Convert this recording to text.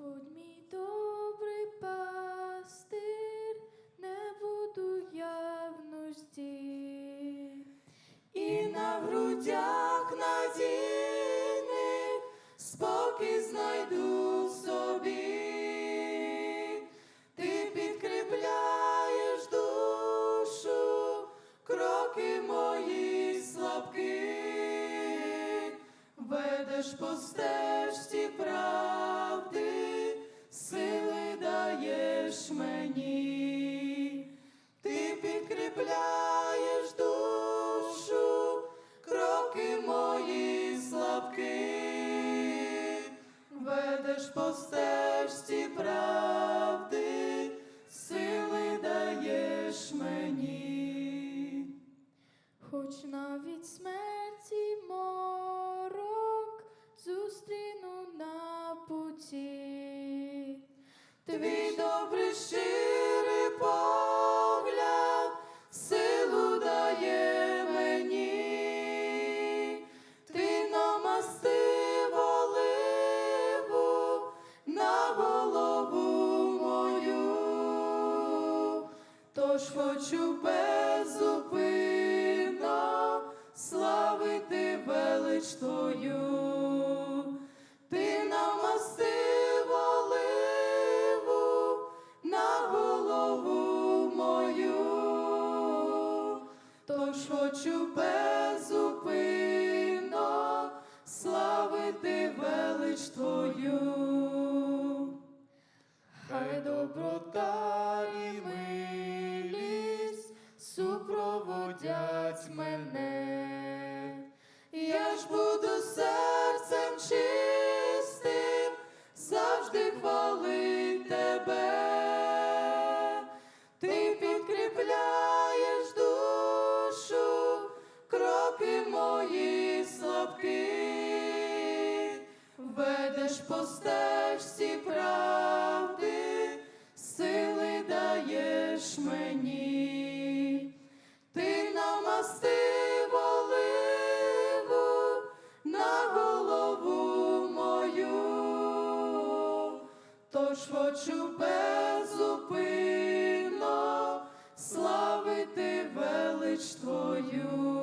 Господь мій добрий пастир, не буду я в нужді. І на грудях надійних спокій знайду в собі. Ти підкріпляєш душу, кроки мої слабкі, ведеш по ведеш по стежці правди, сили даєш мені. Хоч навіть смерті морок зустріну на путі. Твій добрий тож хочу безупинно славити велич Твою. Ти намастив оливу на голову мою, тож хочу беззупинно супроводять мене. Я ж буду серцем чистим, завжди хвалить тебе. Ти підкріпляєш душу, кроки мої слабкі, ведеш по правди, сили даєш мені. Тож хочу безупинно славити велич Твою.